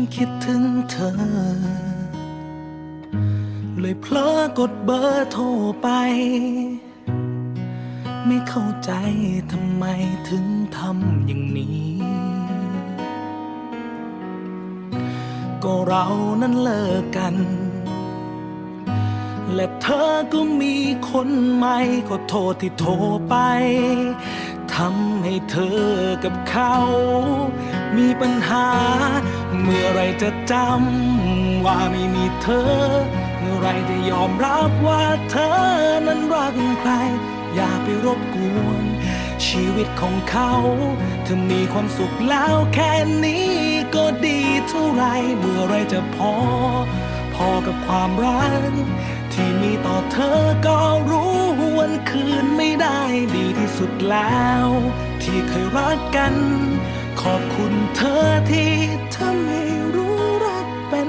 ันคิดถึงเธอ เลยเพลอกดเบอร์โทรไป ไม่เข้าใจทำไมถึงทำอย่างนี้ ก็เรานั้นเลิกกัน และเธอก็มีคนใหม่ก็โทษที่โทรไป ทำให้เธอกับเขา มีปัญหา เมื่อไรจะจำว่าไม่มีเธอ เมื่อไรจะยอมรับว่าเธอนั้นรักใคร อย่าไปรบกวน ชีวิตของเขา เธอมีความสุขแล้วแค่นี้ก็ดีเท่าไร เมื่อไรจะพอ พอกับความรัก ที่มีต่อเธอก็รู้วันคืนไม่ได้ดีที่สุดแล้ว ที่เคยรักกัน ขอบคุณเธอที่ทำให้รู้รักเป็น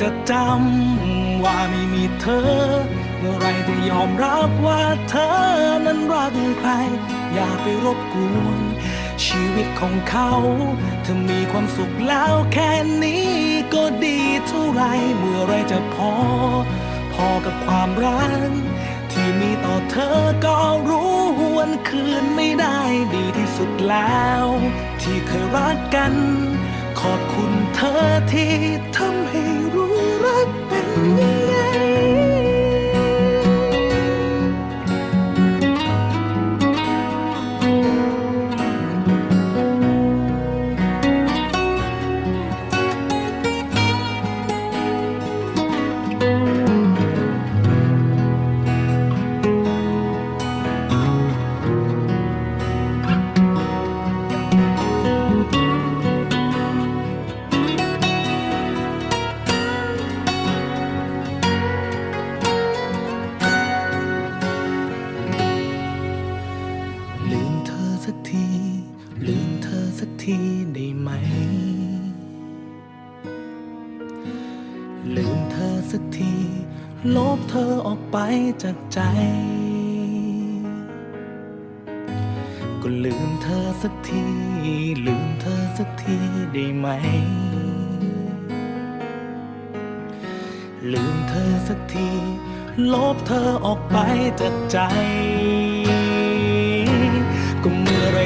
จะจำว่าไม่มีเธอ เมื่อไรจะยอมรับว่าเธอนั้นรักใคร อย่าไปรบกวนชีวิตของเขาเธอมีความสุขแล้วแค่นี้ก็ดีเท่าไร เมื่อไรจะพอ พอกับความรักที่มีต่อเธอก็รู้วันคืนไม่ได้ดีที่สุดแล้ว ที่เคยรักกัน ขอบคุณเธอที่ทำให้ เสักที ลืมเธอสักทีได้ไหม ลืมเธอสักที ลบเธอออกไปจากใจ ก็ลืมเธอสักที ลืมเธอสักทีได้ไหม ลืมเธอสักที ลบเธอออกไปจากใจ